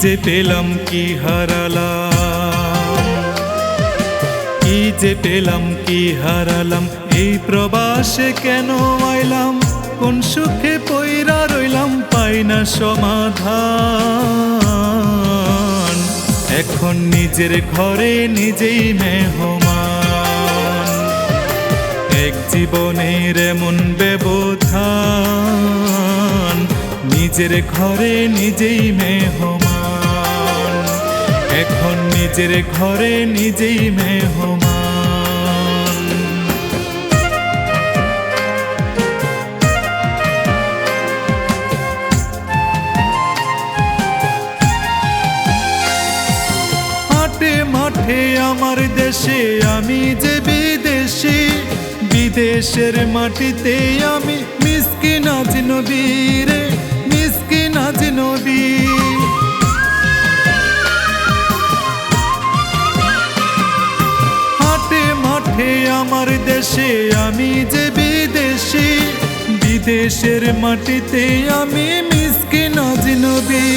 যে পেলাম কি হারালাম? কি যে পেলাম কি হারালাম? এই প্রবাসে কেন আইলাম? কোন সুখে পইরা রইলাম? পাই না সমাধান। এখন নিজের ঘরে নিজেই মেহমান। এক জীবনের এমন ব্যবধান। নিজের ঘরে নিজেই মেহমান। এখন নিজের ঘরে নিজেই মেহমান। হাটে মাঠে আমার দেশে, আমি যে বিদেশি, বিদেশের মাটিতে আমি মিসকিন আজ নবীরে, মিসকিন আজ নবী দেশে, আমি যে বিদেশি, বিদেশের মাটিতে আমি মিসকিন আজ নবী।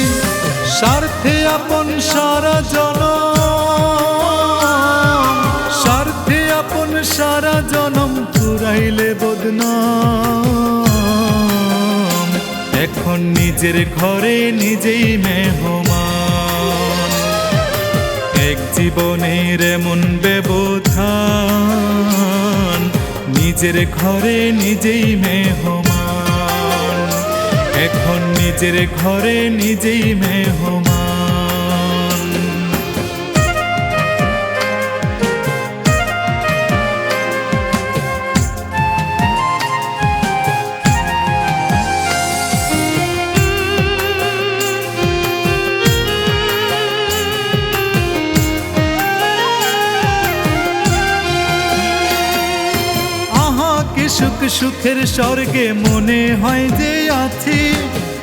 স্বার্থে আপন সারা জন স্বার্থে আপন সারা জনম পুরাইলে বদনাম। এখন নিজের ঘরে নিজেই মেহমান। এক জীবনের এমন ব্যবধান নিজের ঘরে নিজেই মেহমান। এখন নিজের ঘরে নিজেই মেহমান। কি সুখ সুখের স্বর্গে মনে হয় যে আছি।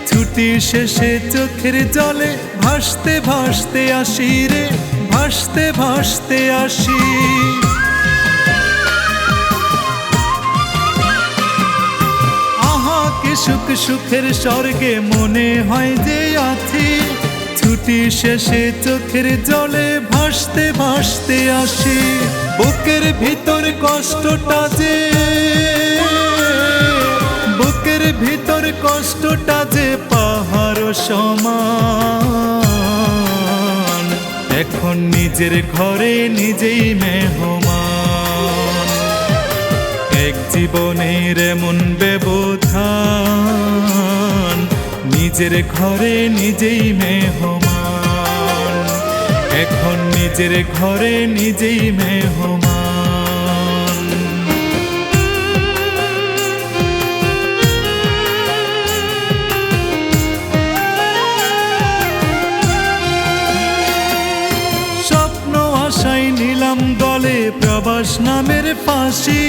ছুটি শেষে চোখের জলে ভাসতে ভাসতে আসি রে, ভাসতে ভাসতে আসি। আহা, কি সুখ সুখের স্বর্গে মনে হয় যে আছি। ছুটি শেষে চোখের জলে ভাসতে ভাসতে আসি। বুকের ভিতর কষ্টটা যে, বুকের ভিতর কষ্টটা যে পাহাড় সমান। এখন নিজের ঘরে নিজেই মেহমান। এক জীবনের এমন ব্যবধান, নিজের ঘরে নিজেই মেহমান। এখন নিজের ঘরে নিজেই মেহমান। স্বপ্ন আশাই নিলাম দলে প্রবাস নামের ফাঁসি।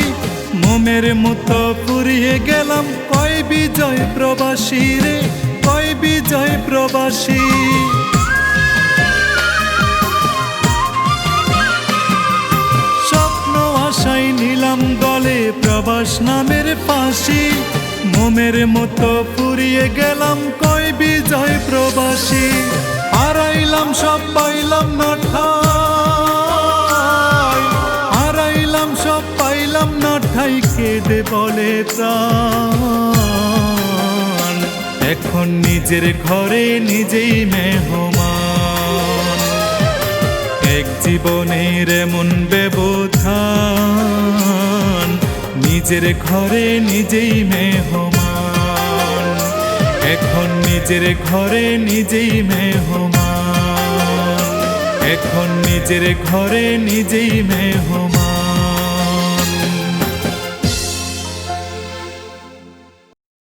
মোমের মতো পুরিয়ে গেলাম কয় বিজয় প্রবাসী রে, কয় বিজয় প্রবাসী। প্রবাস নামের ফাঁসি। মোমের মতো পুরিয়ে গেলাম কয় বিজয় প্রবাসী। হারাইলাম সব, পাইলাম না ঠাই। হারাইলাম সব, পাইলাম না ঠাই, কেঁদে বলে প্রাণ। এখন নিজের ঘরে নিজেই মেহমান। এক জীবনের এমন ব্যবধান। নিজের ঘরে নিজেই মেহমান। এখন নিজের ঘরে নিজেই মেহমান। এখন নিজের ঘরে নিজেই মেহমান।